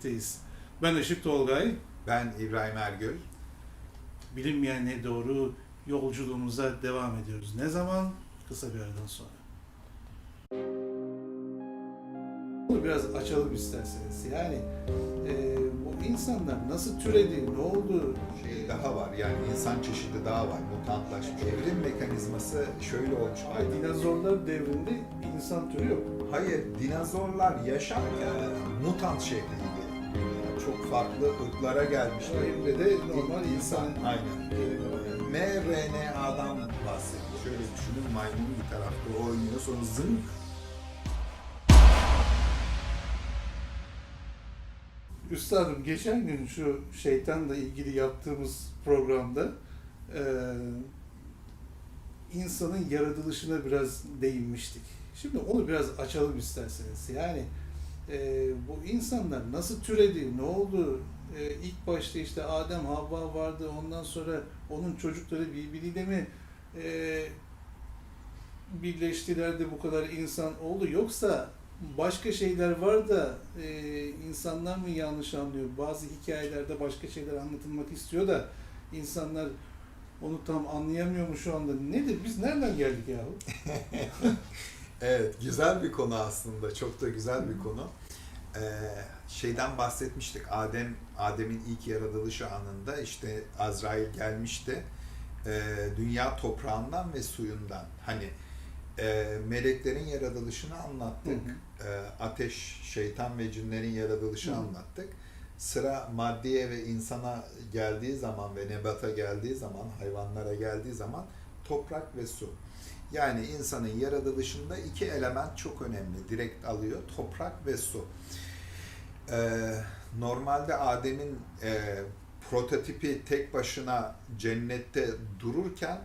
birlikteyiz. Ben Işık Tolgay. Ben İbrahim Ergül. Bilinmeyene doğru yolculuğumuza devam ediyoruz. Ne zaman? Kısa bir aradan sonra. Bunu biraz açalım isterseniz. Yani e, bu insanlar nasıl türedi, ne oldu? Şey daha var yani insan çeşidi daha var. Mutantlaşmış. Evrim mekanizması şöyle olmuş. Ay, dinozorlar devrinde insan türü yok. Hayır, dinozorlar yaşarken mutant şekliydi. Çok farklı ırklara gelmişti. Ve de normal insan. Aynen. mRNA'dan bahsediyor. Şöyle düşünün maymun bir tarafta oynuyor sonra zınk Üstadım geçen gün şu şeytanla ilgili yaptığımız programda e, insanın yaratılışına biraz değinmiştik. Şimdi onu biraz açalım isterseniz. Yani e, bu insanlar nasıl türedi, ne oldu? E, ilk başta işte Adem, Havva vardı. Ondan sonra onun çocukları birbiriyle mi e, birleştiler de bu kadar insan oldu? Yoksa başka şeyler var da e, insanlar mı yanlış anlıyor? Bazı hikayelerde başka şeyler anlatılmak istiyor da insanlar onu tam anlayamıyor mu şu anda? Nedir? Biz nereden geldik yahu? Evet, güzel bir konu aslında. Çok da güzel bir konu. Ee, şeyden bahsetmiştik. Adem Adem'in ilk yaratılışı anında işte Azrail gelmişti. Ee, dünya toprağından ve suyundan. Hani e, meleklerin yaratılışını anlattık. Hı Ee, ateş, şeytan ve cinlerin yaratılışını Hı hı. anlattık. Sıra maddeye ve insana geldiği zaman ve nebata geldiği zaman, hayvanlara geldiği zaman toprak ve su. Yani insanın yaratılışında iki element çok önemli. Direkt alıyor. Toprak ve su. Ee, normalde Adem'in e, prototipi tek başına cennette dururken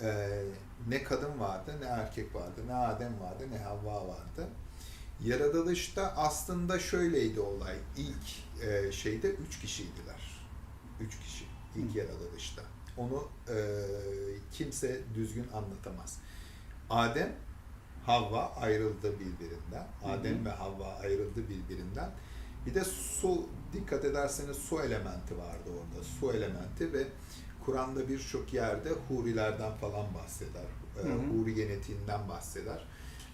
e, ne kadın vardı, ne erkek vardı, ne Adem vardı, ne Havva vardı. Yaratılışta aslında şöyleydi olay. İlk e, şeyde üç kişiydiler. Üç kişi ilk yaratılışta. Onu e, kimse düzgün anlatamaz. Adem, Havva ayrıldı birbirinden. Adem Hı hı. ve Havva ayrıldı birbirinden. Bir de su, dikkat ederseniz su elementi vardı orada. Su elementi ve Kur'an'da birçok yerde hurilerden falan bahseder. Ee, Hı hı. Huri genetiğinden bahseder.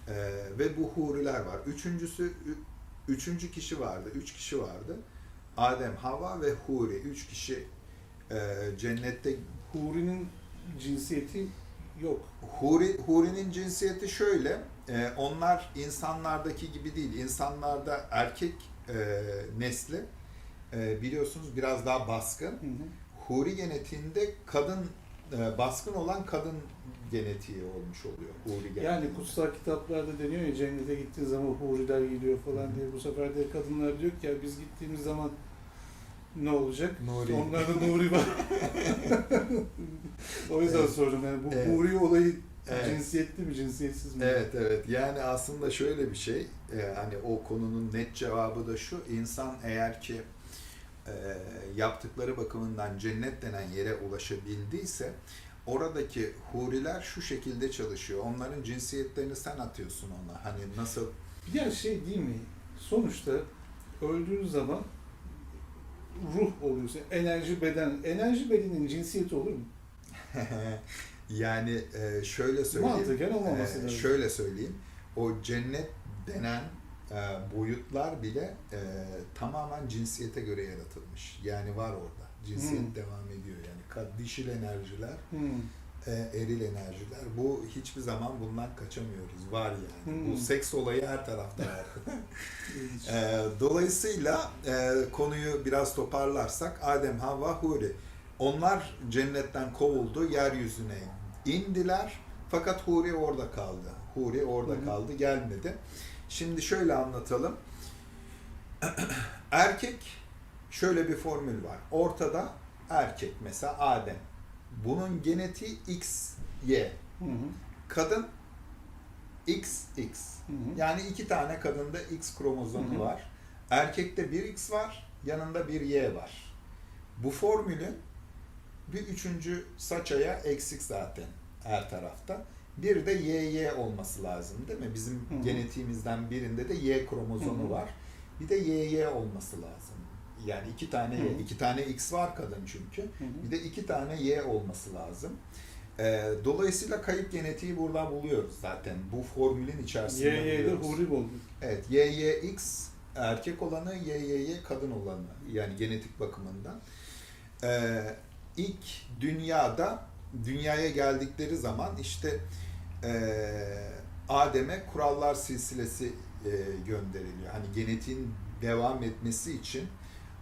Ee, ve bu huriler var. Üçüncüsü, üçüncü kişi vardı, üç kişi vardı. Adem, Havva ve Huri. Üç kişi e, cennette Huri'nin cinsiyeti yok. Huri, Huri'nin cinsiyeti şöyle, e, onlar insanlardaki gibi değil. İnsanlarda erkek e, nesli e, biliyorsunuz biraz daha baskın. Hı hı. Huri genetiğinde kadın e, baskın olan kadın genetiği olmuş oluyor. Huri genetiği. Yani kutsal kitaplarda deniyor ya cennete gittiğin zaman huriler geliyor falan diye. Bu sefer de kadınlar diyor ki ya biz gittiğimiz zaman ne olacak? Nuri. Onlarda Nuri var. o yüzden Evet. sordum yani bu Evet. Huri olayı Evet. cinsiyetli mi cinsiyetsiz mi? Evet evet yani aslında şöyle bir şey e, hani o konunun net cevabı da şu insan eğer ki e, yaptıkları bakımından cennet denen yere ulaşabildiyse oradaki huriler şu şekilde çalışıyor. Onların cinsiyetlerini sen atıyorsun ona. Hani nasıl Bir şey değil mi? Sonuçta öldüğün zaman ruh oluyorsun. Enerji beden. Enerji bedenin cinsiyeti olur mu? yani e, şöyle söyleyeyim. Mantıken olmaması lazım. şöyle söyleyeyim. O cennet denen e, boyutlar bile e, tamamen cinsiyete göre yaratılmış. Yani var orada. Cinsiyet Hmm. devam ediyor. Yani dişil enerjiler, Hmm. E, eril enerjiler. Bu hiçbir zaman bundan kaçamıyoruz. Var yani. Hmm. Bu seks olayı her tarafta var. E, dolayısıyla e, konuyu biraz toparlarsak Adem, Havva, Huri. Onlar cennetten kovuldu, yeryüzüne indiler. Fakat Huri orada kaldı. Huri orada hı. kaldı, gelmedi. Şimdi şöyle anlatalım. Erkek şöyle bir formül var. Ortada erkek mesela Adem. Bunun genetiği X, Y. Hı hı. Kadın X, X. Hı hı. Yani iki tane kadında X kromozomu Hı hı. var. Erkekte bir X var, yanında bir Y var. Bu formülün bir üçüncü saçaya eksik zaten her tarafta. Bir de YY olması lazım değil mi? Bizim Hı hı. genetiğimizden birinde de Y kromozomu Hı hı. var. Bir de YY olması lazım. Yani iki tane Y, Hı iki tane X var kadın çünkü. Hı hı. Bir de iki tane Y olması lazım. Ee, dolayısıyla kayıp genetiği buradan buluyoruz zaten. Bu formülün içerisinde YY'de buluyoruz. huri oldu. Evet, YYX erkek olanı, YYY kadın olanı yani genetik bakımından. Ee, ilk dünyada dünyaya geldikleri zaman işte ee, Adem'e kurallar silsilesi e, gönderiliyor. Hani genetiğin devam etmesi için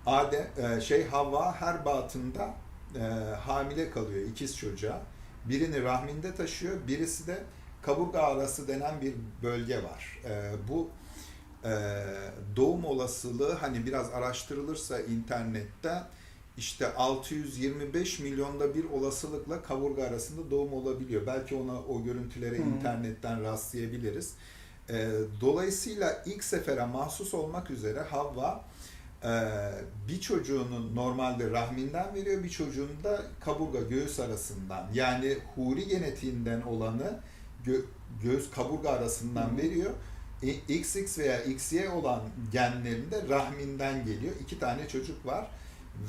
Adem e, şey Havva her batında e, hamile kalıyor ikiz çocuğa. Birini rahminde taşıyor, birisi de kaburga arası denen bir bölge var. E, bu e, doğum olasılığı hani biraz araştırılırsa internette işte 625 milyonda bir olasılıkla kaburga arasında doğum olabiliyor. Belki ona o görüntülere Hı. internetten rastlayabiliriz. E, dolayısıyla ilk sefere mahsus olmak üzere Havva bir çocuğunu normalde rahminden veriyor, bir çocuğunu da kaburga göğüs arasından yani huri genetiğinden olanı gö- göğüs kaburga arasından hı. veriyor. XX veya XY olan genlerinde rahminden geliyor. İki tane çocuk var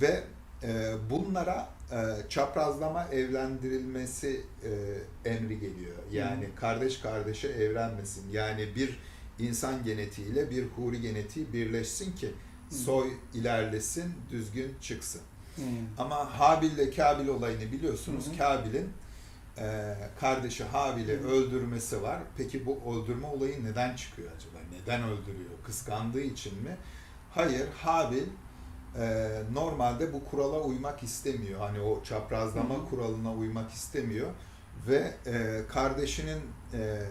ve e, bunlara e, çaprazlama evlendirilmesi e, emri geliyor. Yani Hı. kardeş kardeşe evlenmesin. Yani bir insan genetiğiyle bir huri genetiği birleşsin ki. Soy ilerlesin, düzgün çıksın. Hı. Ama Habil ile Kabil olayını biliyorsunuz. Kabil'in e, kardeşi Habil'i öldürmesi var. Peki bu öldürme olayı neden çıkıyor acaba? Neden öldürüyor? Kıskandığı için mi? Hayır, Habil e, normalde bu kurala uymak istemiyor. Hani o çaprazlama hı. kuralına uymak istemiyor ve e, kardeşinin e,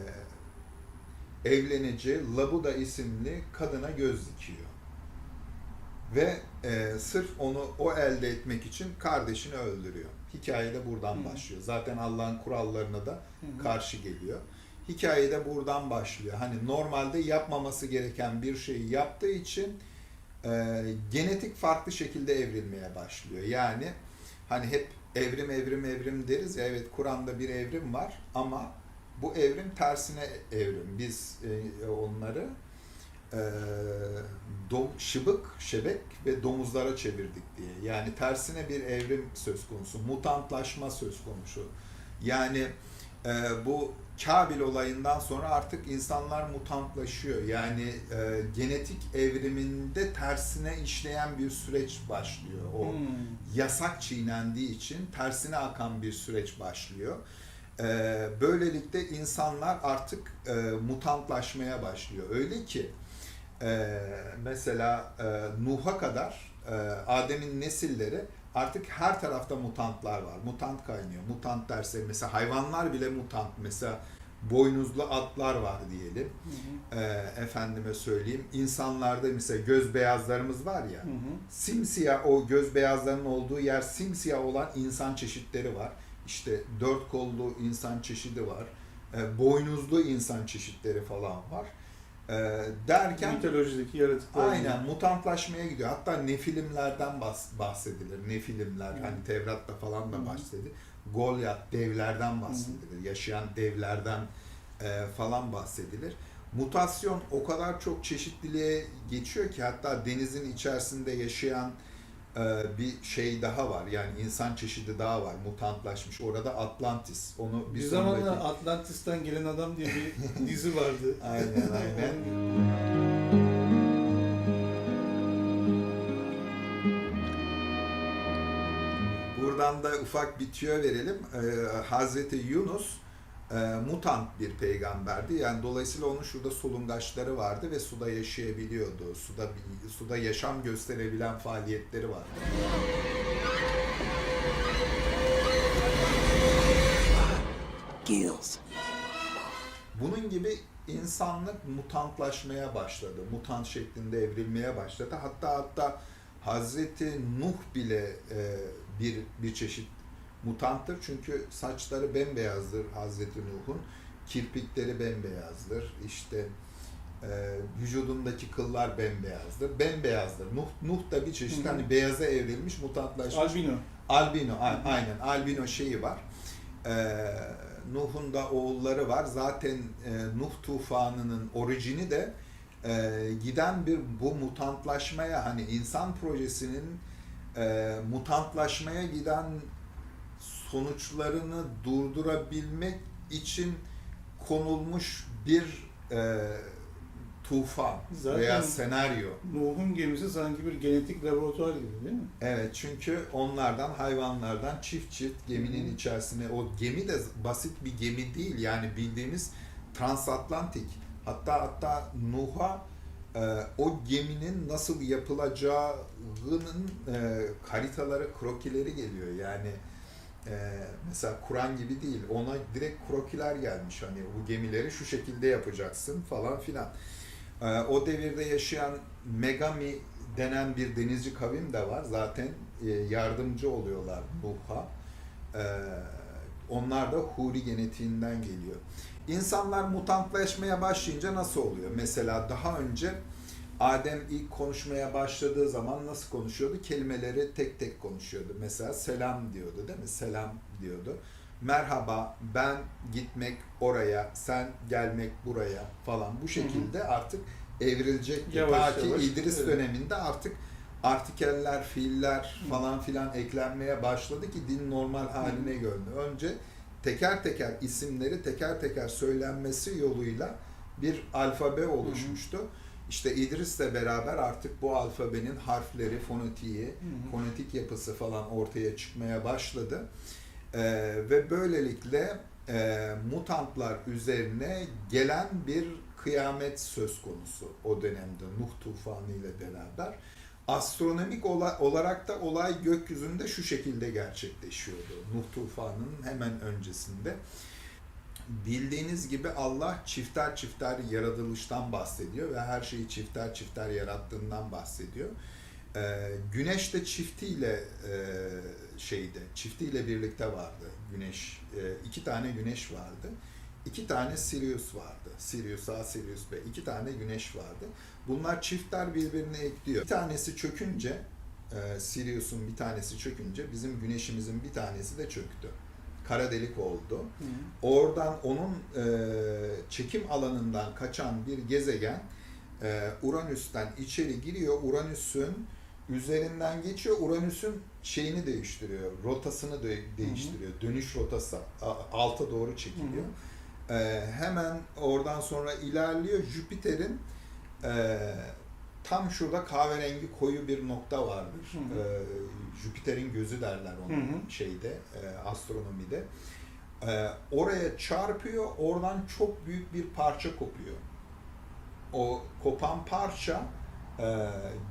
evleneceği Labuda isimli kadına göz dikiyor. Ve e, sırf onu o elde etmek için kardeşini öldürüyor. Hikaye de buradan Hı. başlıyor. Zaten Allah'ın kurallarına da Hı karşı geliyor. Hikaye de buradan başlıyor. Hani normalde yapmaması gereken bir şeyi yaptığı için e, genetik farklı şekilde evrilmeye başlıyor. Yani hani hep evrim evrim evrim deriz ya evet Kur'an'da bir evrim var ama bu evrim tersine evrim. Biz e, onları e, dom, şıbık, şebek ve domuzlara çevirdik diye. Yani tersine bir evrim söz konusu, mutantlaşma söz konusu. Yani e, bu Kabil olayından sonra artık insanlar mutantlaşıyor. Yani e, genetik evriminde tersine işleyen bir süreç başlıyor. O Hmm. yasak çiğnendiği için tersine akan bir süreç başlıyor. Ee, böylelikle insanlar artık e, mutantlaşmaya başlıyor. Öyle ki e, mesela e, Nuh'a kadar e, Adem'in nesilleri artık her tarafta mutantlar var. Mutant kaynıyor. Mutant derse mesela hayvanlar bile mutant. Mesela boynuzlu atlar var diyelim. Hı hı. E, efendime söyleyeyim. İnsanlarda mesela göz beyazlarımız var ya Hı hı. simsiyah o göz beyazlarının olduğu yer simsiyah olan insan çeşitleri var. İşte dört kollu insan çeşidi var. E, boynuzlu insan çeşitleri falan var. E, derken Mitolojideki yaratıklar. aynen mutantlaşmaya gidiyor. Hatta nefilimlerden bahs- bahsedilir. Nefilimler Hı. hani Tevrat'ta falan da Hı. bahsedilir. Goliath devlerden bahsedilir. Yaşayan devlerden e, falan bahsedilir. Mutasyon o kadar çok çeşitliliğe geçiyor ki hatta denizin içerisinde yaşayan bir şey daha var. Yani insan çeşidi daha var. Mutantlaşmış. Orada Atlantis. Onu bir, Bir sonraki... zamanlar Atlantis'ten gelen adam diye bir dizi vardı. Aynen aynen. Buradan da ufak bir tüyo verelim. Ee, Hazreti Yunus e, mutant bir peygamberdi. Yani dolayısıyla onun şurada solungaçları vardı ve suda yaşayabiliyordu. Suda suda yaşam gösterebilen faaliyetleri vardı. Gills. Bunun gibi insanlık mutantlaşmaya başladı. Mutant şeklinde evrilmeye başladı. Hatta hatta Hazreti Nuh bile e, bir bir çeşit mutanttır. Çünkü saçları bembeyazdır Hazreti Nuh'un. Kirpikleri bembeyazdır. İşte e, vücudundaki kıllar bembeyazdır. Bembeyazdır. Nuh, Nuh da bir çeşit hani beyaza evrilmiş, mutantlaşmış. Albino. Albino, a- aynen albino şeyi var. Ee, Nuh'un da oğulları var. Zaten e, Nuh tufanının orijini de e, giden bir bu mutantlaşmaya hani insan projesinin e, mutantlaşmaya giden sonuçlarını durdurabilmek için konulmuş bir e, tufan Zaten- veya senaryo. Nuh'un gemisi sanki bir genetik laboratuvar gibi değil mi? Evet çünkü onlardan hayvanlardan çift çift geminin içerisine o gemi de basit bir gemi değil yani bildiğimiz transatlantik hatta hatta Nuh'a e, o geminin nasıl yapılacağının e, haritaları, krokileri geliyor yani e, mesela Kur'an gibi değil ona direkt krokiler gelmiş hani bu gemileri şu şekilde yapacaksın falan filan. E, o devirde yaşayan Megami denen bir denizci kavim de var. Zaten e, yardımcı oluyorlar Nuh'a. E, onlar da Huri genetiğinden geliyor. İnsanlar mutantlaşmaya başlayınca nasıl oluyor? Mesela daha önce Adem ilk konuşmaya başladığı zaman nasıl konuşuyordu? Kelimeleri tek tek konuşuyordu. Mesela selam diyordu değil mi? Selam diyordu. Merhaba, ben gitmek oraya, sen gelmek buraya falan bu şekilde artık evrilecek. Ta ki yavaş, İdris evet. döneminde artık artikeller, fiiller Hı. falan filan eklenmeye başladı ki din normal haline gördü. Önce teker teker isimleri teker teker söylenmesi yoluyla bir alfabe oluşmuştu. İşte İdris'le beraber artık bu alfabenin harfleri, fonetiği, fonetik yapısı falan ortaya çıkmaya başladı. Ee, ve böylelikle e, mutantlar üzerine gelen bir kıyamet söz konusu o dönemde Nuh tufanı ile beraber. Astronomik ola- olarak da olay gökyüzünde şu şekilde gerçekleşiyordu. Nuh tufanının hemen öncesinde. Bildiğiniz gibi Allah çifter çifter yaratılıştan bahsediyor ve her şeyi çifter çifter yarattığından bahsediyor. Ee, güneş de çiftiyle e, şeyde, çiftiyle birlikte vardı güneş. E, iki tane güneş vardı. İki tane Sirius vardı. Sirius A, Sirius B. İki tane güneş vardı. Bunlar çiftler birbirine ekliyor. Bir tanesi çökünce, e, Sirius'un bir tanesi çökünce bizim güneşimizin bir tanesi de çöktü. Kara delik oldu. Hı. Oradan onun e, çekim alanından kaçan bir gezegen e, Uranüs'ten içeri giriyor. Uranüs'ün üzerinden geçiyor. Uranüs'ün şeyini değiştiriyor. Rotasını de- değiştiriyor. Dönüş rotası alta doğru çekiliyor. E, hemen oradan sonra ilerliyor. Jüpiter'in e, tam şurada kahverengi koyu bir nokta vardır. Hı hı. E, Jüpiter'in gözü derler onun Hı hı. şeyde e, astronomide. E, oraya çarpıyor, oradan çok büyük bir parça kopuyor. O kopan parça e,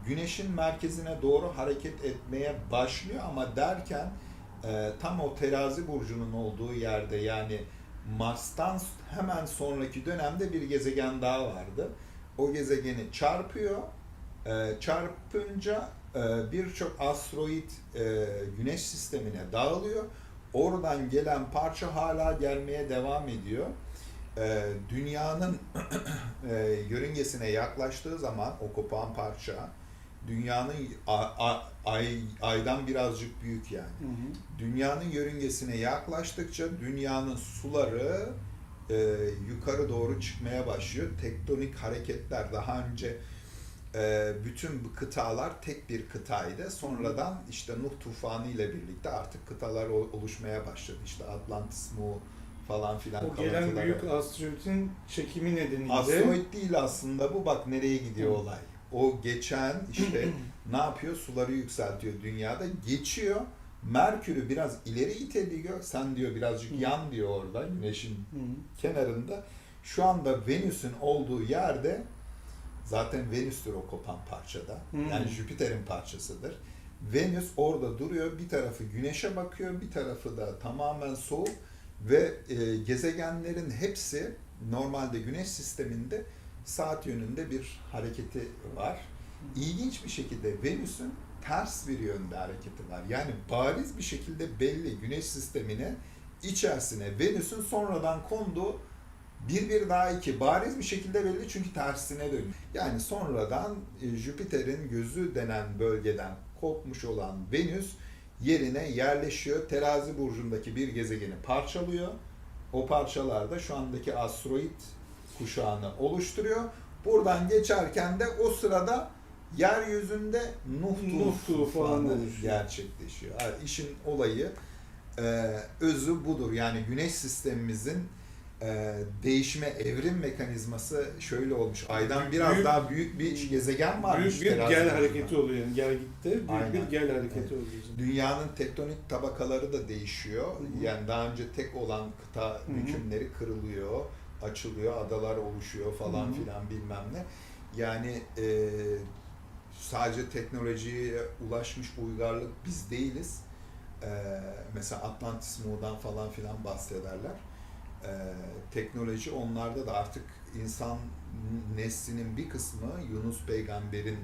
güneşin merkezine doğru hareket etmeye başlıyor ama derken e, tam o terazi burcunun olduğu yerde yani Mars'tan hemen sonraki dönemde bir gezegen daha vardı. O gezegeni çarpıyor. E, çarpınca e, birçok asteroid e, güneş sistemine dağılıyor. Oradan gelen parça hala gelmeye devam ediyor. E, dünyanın e, yörüngesine yaklaştığı zaman o kopan parça dünyanın ay, aydan birazcık büyük yani. Hı hı. Dünyanın yörüngesine yaklaştıkça dünyanın suları e, yukarı doğru çıkmaya başlıyor. Tektonik hareketler daha önce e, bütün bu kıtalar tek bir kıtaydı. Sonradan işte Nuh tufanı ile birlikte artık kıtalar ol- oluşmaya başladı. İşte Atlantis mu falan filan O gelen büyük asteroidin çekimi nedeniyle Asteroid değil aslında bu bak nereye gidiyor Hı. olay. O geçen işte ne yapıyor? Suları yükseltiyor dünyada. Geçiyor. Merkür'ü biraz ileri iteliyor. Sen diyor birazcık Hı. yan diyor orada güneşin hı. kenarında. Şu anda Venüs'ün olduğu yerde zaten Venüs'tür o kopan parçada. Hı. Yani Jüpiter'in parçasıdır. Venüs orada duruyor. Bir tarafı güneşe bakıyor, bir tarafı da tamamen soğuk ve e, gezegenlerin hepsi normalde güneş sisteminde saat yönünde bir hareketi var. İlginç bir şekilde Venüs'ün ters bir yönde hareketi var. Yani bariz bir şekilde belli güneş sistemine içerisine Venüs'ün sonradan konduğu bir bir daha iki bariz bir şekilde belli çünkü tersine dönüyor. Yani sonradan e, Jüpiter'in gözü denen bölgeden kopmuş olan Venüs yerine yerleşiyor. Terazi burcundaki bir gezegeni parçalıyor. O parçalar da şu andaki asteroid kuşağını oluşturuyor. Buradan geçerken de o sırada yeryüzünde Nuh Nuh tufanı gerçekleşiyor. Yani işin olayı e, özü budur. Yani güneş sistemimizin e, değişme, evrim mekanizması şöyle olmuş. Aydan biraz Büyük- daha büyük bir gezegen varmış. Büyük bir gel hareketi oluyor yani. Gel gitti. Büyük Aynen. bir gel hareketi Evet. oluyor. Dünyanın tektonik tabakaları da değişiyor. Hı hı. Yani daha önce tek olan kıta hı. hükümleri kırılıyor, açılıyor, adalar oluşuyor falan Hı hı. filan bilmem ne. Yani e, sadece teknolojiye ulaşmış uygarlık biz değiliz. E, mesela Atlantis Muğ'dan falan filan bahsederler. E, teknoloji onlarda da artık insan neslinin bir kısmı Yunus peygamberin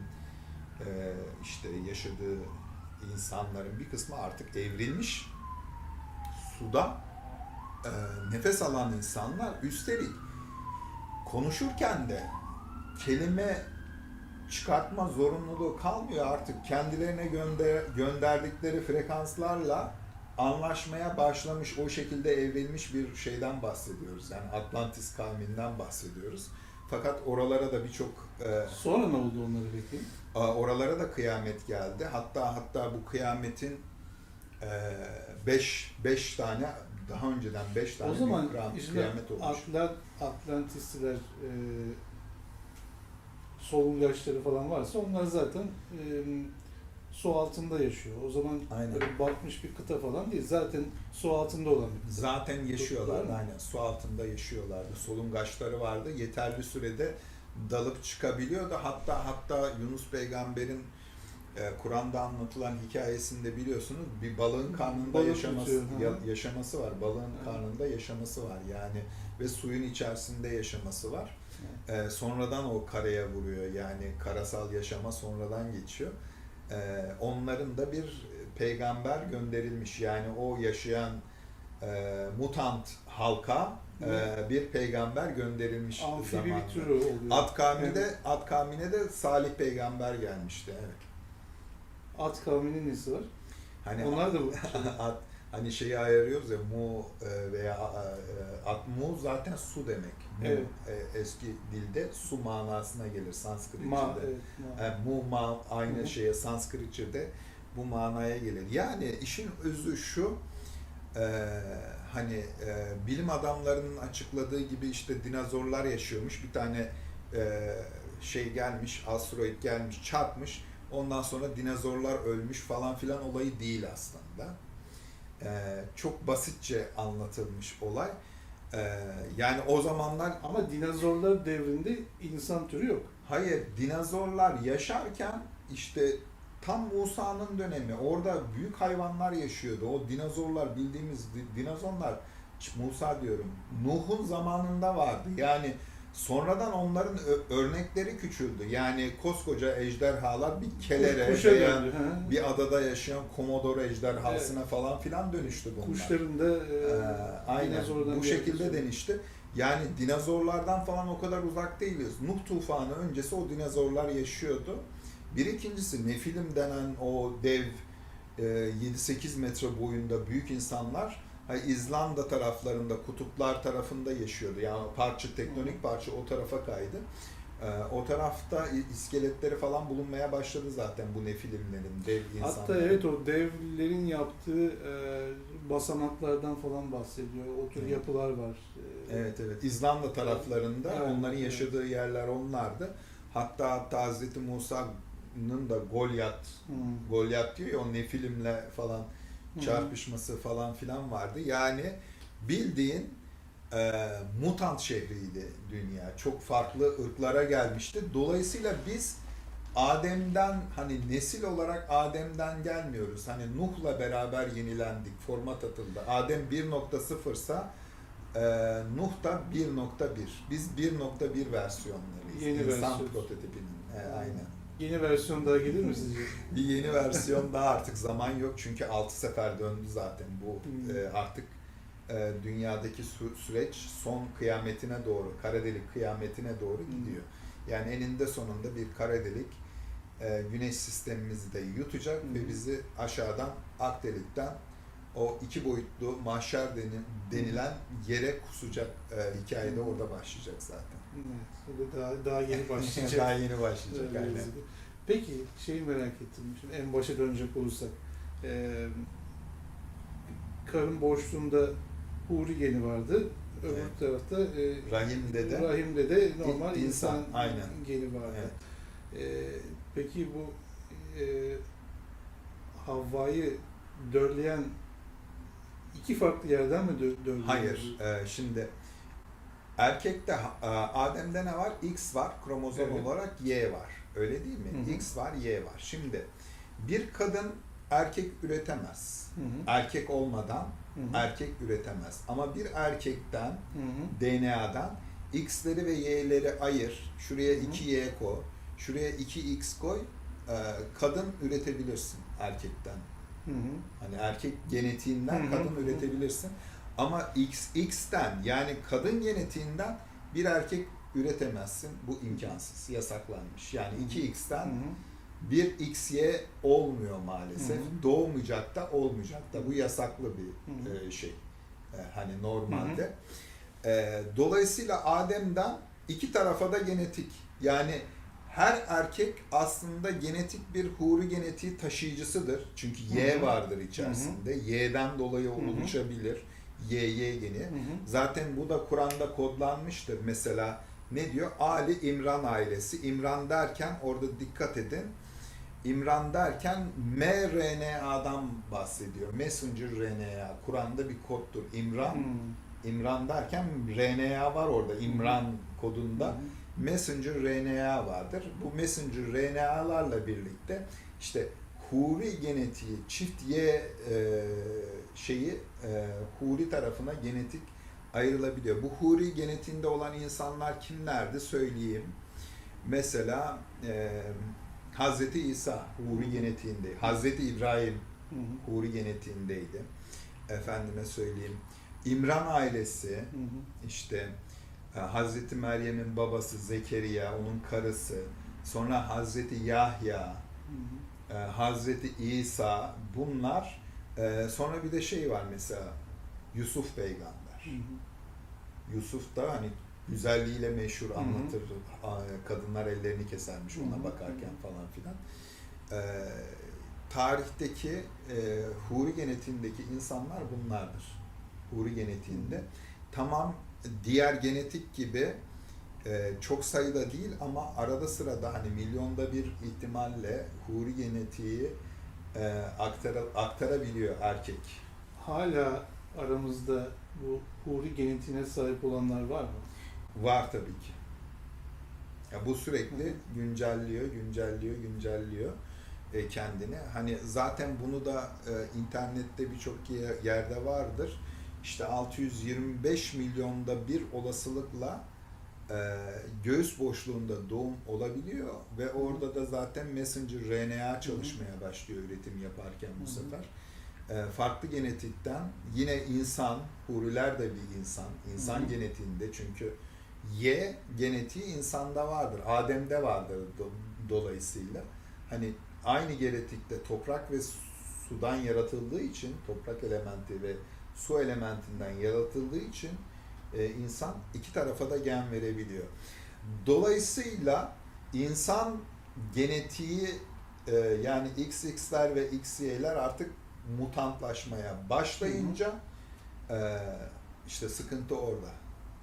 e, işte yaşadığı insanların bir kısmı artık evrilmiş. Suda e, nefes alan insanlar üstelik konuşurken de kelime çıkartma zorunluluğu kalmıyor. Artık kendilerine gönder, gönderdikleri frekanslarla anlaşmaya başlamış o şekilde evrilmiş bir şeyden bahsediyoruz yani Atlantis kavminden bahsediyoruz fakat oralara da birçok e, Sonra ne oldu onları peki? Aa, Oralara da kıyamet geldi. Hatta hatta bu kıyametin 5 5 tane daha önceden 5 tane o zaman kıyamet, işte kıyamet olmuş. Atlant, Atlantisliler e, solungaçları falan varsa onlar zaten e, su altında yaşıyor. O zaman Aynen. böyle batmış bir kıta falan değil. Zaten su altında olan bir kıta. Zaten yaşıyorlardı. Aynen su altında yaşıyorlardı. Solungaçları vardı. Yeterli sürede dalıp çıkabiliyordu. Hatta hatta Yunus peygamberin e, Kur'an'da anlatılan hikayesinde biliyorsunuz bir balığın karnında Balık yaşaması tutuyor, ya- yaşaması var. Balığın Evet. karnında yaşaması var yani ve suyun içerisinde yaşaması var. Ee, sonradan o karaya vuruyor yani karasal yaşama sonradan geçiyor. Ee, onların da bir peygamber gönderilmiş yani o yaşayan e, mutant halka e, bir peygamber gönderilmiş Amfibi zamanında. bir türü oluyor. At kavmine, at kavmine de Salih peygamber gelmişti evet. At kavminin nesi var? Hani Onlar da bu. at, hani şeyi ayırıyoruz ya mu e, veya e, at mu zaten su demek. Mu, Evet. e, eski dilde su manasına gelir Sanskritçe'de. Ma, evet, ma. E, mu ma aynı Hı hı. şeye Sanskritçe'de bu manaya gelir. Yani işin özü şu e, hani e, bilim adamlarının açıkladığı gibi işte dinozorlar yaşıyormuş. Bir tane e, şey gelmiş, asteroid gelmiş, çarpmış. Ondan sonra dinozorlar ölmüş falan filan olayı değil aslında. E, çok basitçe anlatılmış olay. E, yani o zamanlar Ama dinozorlar devrinde insan türü yok. Hayır, dinozorlar yaşarken işte tam Musa'nın dönemi. Orada büyük hayvanlar yaşıyordu. O dinozorlar bildiğimiz di- dinozorlar Musa diyorum. Nuh'un zamanında vardı. Yani sonradan onların örnekleri küçüldü. Yani koskoca ejderhalar bir kelere veya döndü. bir adada yaşayan komodoro ejderhasına falan filan dönüştü bunlar. Kuşların da e, Ee, aynen bu şekilde denişti. Yani dinozorlardan falan o kadar uzak değiliz. Nuh tufanı öncesi o dinozorlar yaşıyordu. Bir ikincisi Nefilim denen o dev e, 7-8 metre boyunda büyük insanlar İzlanda taraflarında, kutuplar tarafında yaşıyordu. Yani parça, tektonik parça o tarafa kaydı. E, o tarafta iskeletleri falan bulunmaya başladı zaten bu Nefilimlerin, dev insanların. Hatta evet o devlerin yaptığı e, basamaklardan falan bahsediyor. O tür Evet. yapılar var. E, Evet evet. İzlanda taraflarında Evet, onların evet. yaşadığı yerler onlardı. Hatta hatta Hazreti Musa'nın da Golyat, hmm. Golyat diyor ya o Nefilimle falan. Çarpışması falan filan vardı. Yani bildiğin e, mutant şehriydi dünya. Çok farklı ırklara gelmişti. Dolayısıyla biz Adem'den hani nesil olarak Adem'den gelmiyoruz. Hani Nuh'la beraber yenilendik, format atıldı. Adem 1.0 ise e, Nuh da 1.1. Biz 1.1 versiyonlarıyız. Yeni İnsan versiyon. prototipinin. E, aynen. Yeni versiyon daha gelir mi sizce? Bir yeni versiyon daha artık zaman yok çünkü 6 sefer döndü zaten bu Hmm. e, artık e, dünyadaki sü- süreç son kıyametine doğru, kara delik kıyametine doğru Hmm. gidiyor. Yani eninde sonunda bir kara delik e, güneş sistemimizi de yutacak ve Hmm. bizi aşağıdan ak delikten o iki boyutlu mahşer deni- denilen yere kusacak e, hikayede orada başlayacak zaten. Evet, daha, daha yeni başlayacak. Daha yeni başlayacak aynen. yazılı. Peki şeyi merak ettim. Şimdi en başa dönecek olursak. Ee, karın boşluğunda huri geni vardı. Öbür Evet. tarafta e, Rahimde de rahimde de normal insan, insan, aynen. geni vardı. Evet. Ee, peki bu e, Havva'yı dörleyen iki farklı yerden mi dö- dörlüyor? Hayır. e, şimdi erkekte e, Adem'de ne var? X var. Kromozom Evet. olarak Y var. Öyle değil mi? Hı hı. X var, Y var. Şimdi bir kadın erkek üretemez. Hı hı. Erkek olmadan Hı hı. erkek üretemez. Ama bir erkekten Hı hı. DNA'dan X'leri ve Y'leri ayır. Şuraya Hı hı. 2Y koy. Şuraya 2X koy. e, Kadın üretebilirsin erkekten. Hı hı. Hani erkek genetiğinden Hı hı. kadın üretebilirsin. Ama X, X'ten yani kadın genetiğinden bir erkek üretemezsin. Bu imkansız. Yasaklanmış. Yani Hı hı. 2X'ten Hı hı. bir XY olmuyor maalesef. Doğmayacak da olmayacak da. Bu yasaklı bir e, şey. E, hani normalde. E, dolayısıyla Adem'den iki tarafa da genetik. Yani her erkek aslında genetik bir huri genetiği taşıyıcısıdır. Çünkü Y vardır içerisinde. Y'den dolayı oluşabilir. Y, Y geni. Hı hı. Zaten bu da Kur'an'da kodlanmıştır. Mesela ne diyor? Ali İmran ailesi. İmran derken orada dikkat edin. İmran derken mRNA'dan bahsediyor. Messenger RNA. Kur'an'da bir koddur. İmran. Hı. İmran derken RNA var orada. İmran kodunda. Hı hı. Messenger RNA vardır. Bu messenger RNA'larla birlikte işte huri genetiği, çift Y e, şeyi e, huri tarafına genetik ayrılabiliyor. Bu huri genetiğinde olan insanlar kimlerdi söyleyeyim. Mesela e, Hazreti İsa huri genetiğinde, Hazreti İbrahim Hı hı. huri genetiğindeydi. Efendime söyleyeyim. İmran ailesi, Hı hı. işte e, Hazreti Meryem'in babası Zekeriya, onun karısı, sonra Hazreti Yahya, Hı hı. e, Hazreti İsa bunlar e, sonra bir de şey var mesela Yusuf peygamber. Hı hı. Yusuf da hani güzelliğiyle meşhur hı. anlatır. A- Kadınlar ellerini kesermiş Hı ona hı. bakarken falan filan. E, tarihteki e, Huri genetiğindeki insanlar bunlardır. Huri genetiğinde. Tamam diğer genetik gibi e, çok sayıda değil ama arada sırada hani milyonda bir ihtimalle Huri genetiği e, aktara, aktarabiliyor erkek. Hala aramızda bu huri genetiğine sahip olanlar var mı? Var tabii ki. Ya bu sürekli güncelliyor, güncelliyor, güncelliyor e, kendini. Hani zaten bunu da e, internette birçok ye- yerde vardır. İşte 625 milyonda bir olasılıkla e, göğüs boşluğunda doğum olabiliyor ve orada da zaten messenger RNA çalışmaya başlıyor üretim yaparken bu sefer. E, farklı genetikten yine insan, huriler de bir insan, insan genetiğinde çünkü Y genetiği insanda vardır, Adem'de vardır do- dolayısıyla. Hani aynı genetikte toprak ve sudan yaratıldığı için, toprak elementi ve su elementinden yaratıldığı için e, insan iki tarafa da gen verebiliyor. Dolayısıyla insan genetiği e, yani XX'ler ve XY'ler artık mutantlaşmaya başlayınca e, işte sıkıntı orada.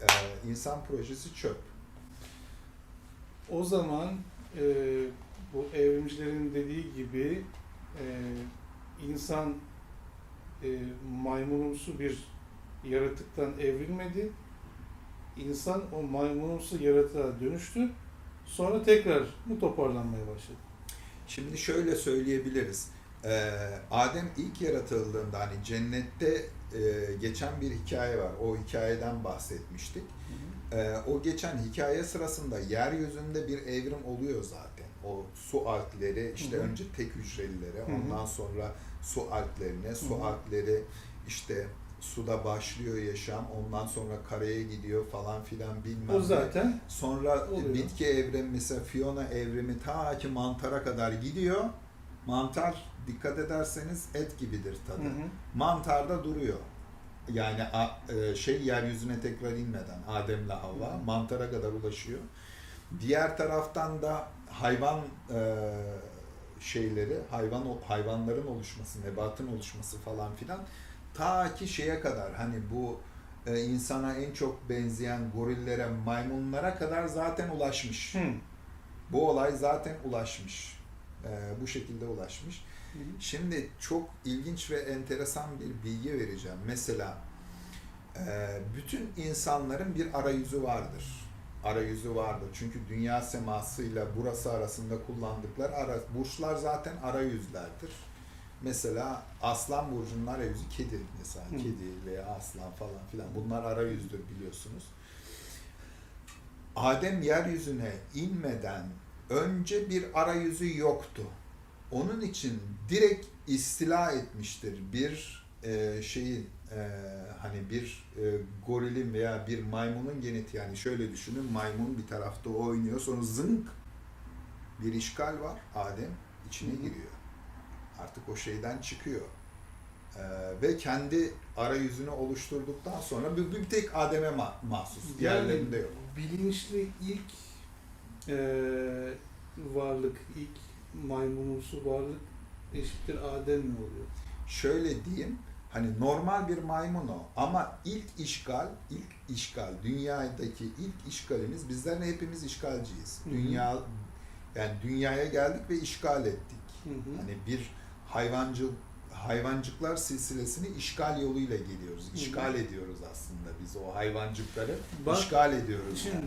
E, insan projesi çöp. O zaman e, bu evrimcilerin dediği gibi e, insan e, maymunumsu bir yaratıktan evrilmedi. İnsan o maymunumsu yaratığa dönüştü. Sonra tekrar mı toparlanmaya başladı? Şimdi şöyle söyleyebiliriz. Ee, Adem ilk yaratıldığında hani cennette e, geçen bir hikaye var. O hikayeden bahsetmiştik. Ee, o geçen hikaye sırasında yeryüzünde bir evrim oluyor zaten. O su algleri işte Hı hı. önce tek hücrelilere, Hı hı. ondan sonra su alglerine, su Hı hı. algleri işte suda başlıyor yaşam, ondan sonra karaya gidiyor falan filan bilmem O ne. zaten Sonra Oluyor. bitki evrimi mesela Fiona evrimi ta ki mantara kadar gidiyor. Mantar dikkat ederseniz et gibidir tadı. Hı hı. Mantarda duruyor. Yani e, şey yeryüzüne tekrar inmeden Adem'le Havva Hı hı. mantara kadar ulaşıyor. Diğer taraftan da hayvan e, şeyleri, hayvan hayvanların oluşması, nebatın oluşması falan filan ta ki şeye kadar hani bu e, insana en çok benzeyen gorillere, maymunlara kadar zaten ulaşmış. Hı. Bu olay zaten ulaşmış. E, bu şekilde ulaşmış. Hı. Şimdi çok ilginç ve enteresan bir bilgi vereceğim. Mesela e, bütün insanların bir arayüzü vardır. Arayüzü vardır. Çünkü dünya semasıyla burası arasında kullandıkları ara, burçlar zaten arayüzlerdir. Mesela aslan burcunun arayüzü kedi mesela. Hı. Kedi veya aslan falan filan. Bunlar arayüzdür biliyorsunuz. Adem yeryüzüne inmeden önce bir arayüzü yoktu. Onun için direkt istila etmiştir bir e, şeyin e, hani bir e, gorilin veya bir maymunun genetiği yani şöyle düşünün maymun bir tarafta oynuyor sonra zınk bir işgal var Adem içine giriyor. Artık o şeyden çıkıyor. E, ve kendi arayüzünü oluşturduktan sonra bir, bir tek Adem'e ma- mahsus. Diğerlerinde yok. bilinçli ilk eee varlık, ilk maymunumsu varlık eşittir Adem mi oluyor? şöyle diyeyim hani normal bir maymun o ama ilk işgal ilk işgal dünyadaki ilk işgalimiz bizlerin hepimiz işgalciyiz. Hı hı. Dünya yani dünyaya geldik ve işgal ettik. Hı hı. Hani bir hayvancı hayvancıklar silsilesini işgal yoluyla geliyoruz. Hı hı. İşgal ediyoruz aslında biz o hayvancıkları Bak- işgal ediyoruz. Şimdi yani.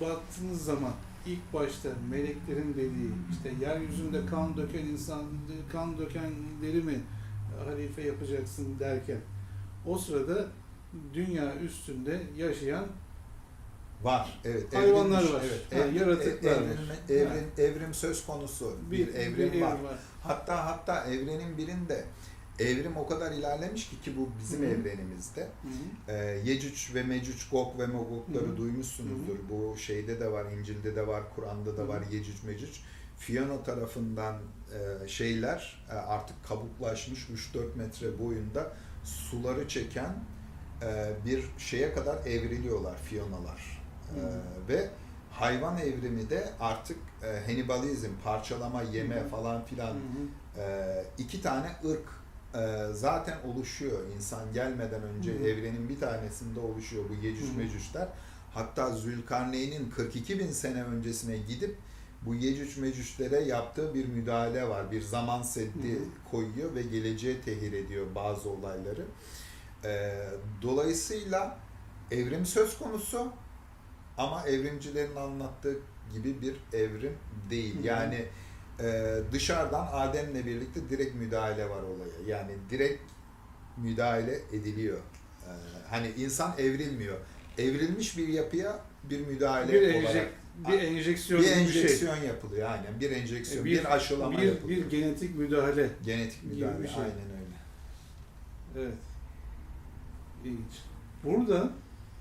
baktığınız zaman ilk başta meleklerin dediği işte yeryüzünde kan döken insan, kan dökenleri mi halife yapacaksın derken o sırada dünya üstünde yaşayan Var, evet. Hayvanlar evrilmiş, var. Evet, ev- yaratıklar ev- var. evrim, evrim, evrim söz konusu. Bir, evrim var. var. Hatta hatta evrenin birinde evrim o kadar ilerlemiş ki ki bu bizim Hı hı. evrenimizde. Hı hı. Ee, Yecüc ve Mecüc, Gog ve Magog'ları Hı hı. duymuşsunuzdur. Bu şeyde de var, İncil'de de var, Kur'an'da da Hı hı. var Yecüc Mecüc. Fiona tarafından e, şeyler e, artık kabuklaşmış 3-4 metre boyunda suları çeken e, bir şeye kadar evriliyorlar Fiona'lar. E, ve hayvan evrimi de artık e, Hannibalizm, parçalama, yeme Hı hı. falan filan ee, iki tane ırk e, zaten oluşuyor insan gelmeden önce Hı hı. evrenin bir tanesinde oluşuyor bu Yecüc hı. Mecücler. Hatta Zülkarneyn'in 42 bin sene öncesine gidip bu Yecüc Mecüclere yaptığı bir müdahale var. Bir zaman seddi Hı hı. koyuyor ve geleceğe tehir ediyor bazı olayları. Ee, dolayısıyla evrim söz konusu ama evrimcilerin anlattığı gibi bir evrim değil. Yani e, dışarıdan Adem'le birlikte direkt müdahale var olaya. Yani direkt müdahale ediliyor. E, hani insan evrilmiyor. Evrilmiş bir yapıya bir müdahale bir, olarak enjek, bir enjeksiyon bir şey. enjeksiyon yapılıyor aynen. Bir enjeksiyon, bir, Bir- aşılama bir, yapılıyor. bir genetik müdahale. Genetik müdahale şey. aynen öyle. Evet. İlginç. Burada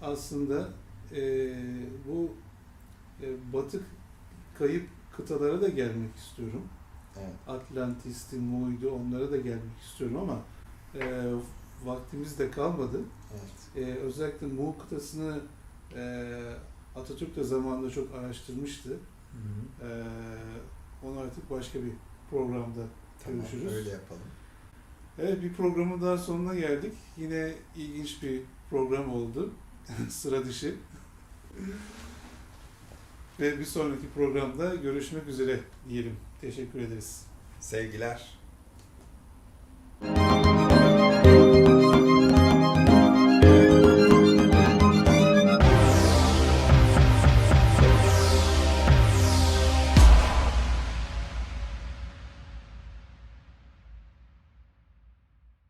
aslında eee, bu e, batık kayıp kıtalara da gelmek istiyorum. Evet. Atlantis'ti, Mu'ydu onlara da gelmek istiyorum ama eee, vaktimiz de kalmadı. Evet. Eee, özellikle Mu kıtasını eee, Atatürk de zamanında çok araştırmıştı. Hı hı. Eee, onu artık başka bir programda Tamam, görüşürüz. öyle yapalım. Evet bir programın daha sonuna geldik. Yine ilginç bir program oldu. Sıra dışı. Ve bir sonraki programda görüşmek üzere diyelim. Teşekkür ederiz. Sevgiler.